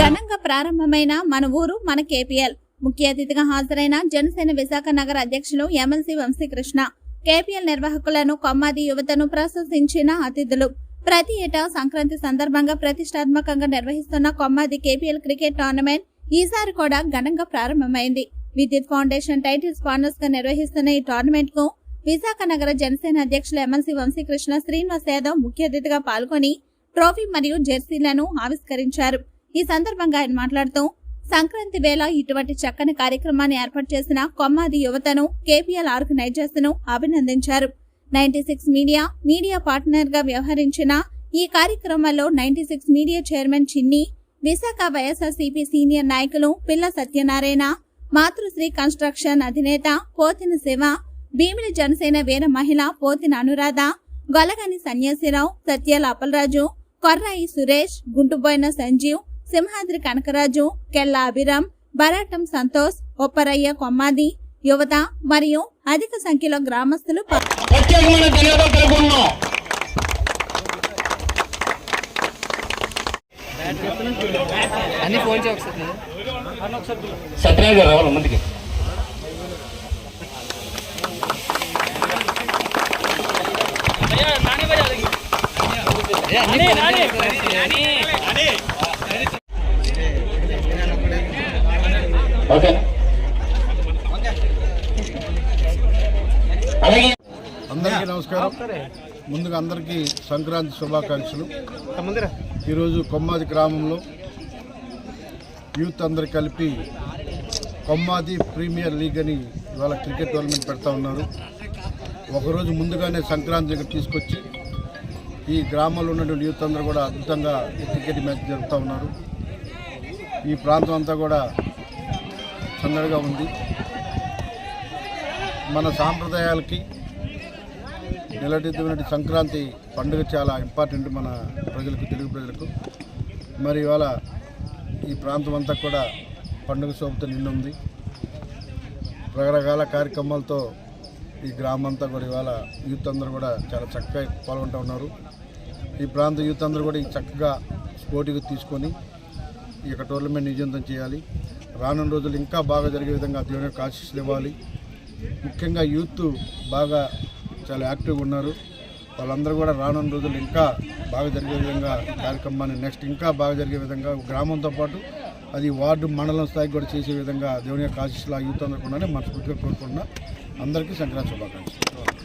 ఘనంగా ప్రారంభమైన మన ఊరు మన కేపీఎల్. ముఖ్య అతిథిగా హాజరైన జనసేన విశాఖ నగర అధ్యక్షులు ఎమ్మెల్సీ వంశీకృష్ణ కేపీఎల్ నిర్వాహకులను కొమ్మాది యువతను ప్రశంసించిన అతిథులు. ప్రతి ఏటా సంక్రాంతి సందర్భంగా ప్రతిష్టాత్మకంగా నిర్వహిస్తున్న కొమ్మాది కేపీఎల్ క్రికెట్ టోర్నమెంట్ ఈసారి కూడా ఘనంగా ప్రారంభమైంది. విద్యుత్ ఫౌండేషన్ టైటిల్ స్పాన్సర్స్గా నిర్వహిస్తున్న ఈ టోర్నమెంట్కు విశాఖ నగర జనసేన అధ్యక్షులు ఎమ్మెల్సీ వంశీకృష్ణ శ్రీనివాస్ యాదవ్ ముఖ్య అతిథిగా పాల్గొని ట్రోఫీ మరియు జెర్సీలను ఆవిష్కరించారు. ఈ సందర్భంగా ఆయన మాట్లాడుతూ సంక్రాంతి వేళ ఇటువంటి చక్కని కార్యక్రమాన్ని ఏర్పాటు చేసిన కొమ్మాది యువతను కేపీఎల్ ఆర్గనైజర్స్ను అభినందించారు. నైన్టీ సిక్స్ మీడియా మీడియా పార్ట్నర్గా వ్యవహరించిన ఈ కార్యక్రమంలో నైన్టీ సిక్స్ మీడియా చైర్మన్ చిన్ని విశాఖ వైఎస్ఆర్సీపీ సీనియర్ నాయకులు పిల్ల సత్యనారాయణ మాతృశ్రీ కన్స్ట్రక్షన్ అధినేత పోతిన శివ భీమిలి జనసేన వీర మహిళ పోతిన అనురాధ గొలగని సన్యాసిరావు సత్యాల అప్పలరాజు కొర్రాయి సురేష్ గుంటుబోయిన సంజీవ్ సింహాద్రి కనకరాజు కెల్లా అభిరామ్ బరాటం సంతోష్ ఒప్పరయ్య కొమ్మాది యువత మరియు అధిక సంఖ్యలో గ్రామస్తులు అన్ని అలాగే. అందరికీ నమస్కారం. ముందుగా అందరికీ సంక్రాంతి శుభాకాంక్షలు. ఈరోజు కొమ్మాది గ్రామంలో యూత్ అందరు కలిపి కొమ్మాది ప్రీమియర్ లీగ్ అని ఇవాళ క్రికెట్ టోర్నమెంట్ పెడతా ఉన్నారు. ఒకరోజు ముందుగానే సంక్రాంతి దగ్గర తీసుకొచ్చి ఈ గ్రామంలో ఉన్నటువంటి యూత్ అందరూ కూడా అద్భుతంగా క్రికెట్ మ్యాచ్ జరుపుతూ ఉన్నారు. ఈ ప్రాంతం అంతా కూడా సందడిగా ఉంది. మన సాంప్రదాయాలకి నిలటిద్దినటువంటి సంక్రాంతి పండుగ చాలా ఇంపార్టెంట్ మన ప్రజలకు తెలుగు ప్రజలకు. మరి ఇవాళ ఈ ప్రాంతం అంతా కూడా పండుగ శోభతో నిండుంది. రకరకాల కార్యక్రమాలతో ఈ గ్రామం అంతా కూడా ఇవాళ యూత్ అందరూ కూడా చాలా చక్కగా పాల్గొంటూ ఉన్నారు. ఈ ప్రాంత యూత్ అందరూ కూడా ఈ చక్కగా పోటీగా తీసుకొని ఈ యొక్క టోర్నమెంట్ విజయవంతం చేయాలి. రానున్న రోజులు ఇంకా బాగా జరిగే విధంగా దేవుని యొక్క ఆశీస్సులు ఇవ్వాలి. ముఖ్యంగా యూత్ బాగా చాలా యాక్టివ్గా ఉన్నారు. వాళ్ళందరూ కూడా రానున్న రోజులు ఇంకా బాగా జరిగే విధంగా కార్యక్రమాన్ని నెక్స్ట్ ఇంకా బాగా జరిగే విధంగా గ్రామంతో పాటు అది వార్డు మండలం స్థాయికి కూడా చేసే విధంగా దేవుని యొక్క ఆశీస్సులు ఆ యూత్ అందరూ కూడా మనస్ఫూర్తిగా కోరుకుంటున్నా. అందరికీ సంక్రాంతి శుభాకాంక్షలు.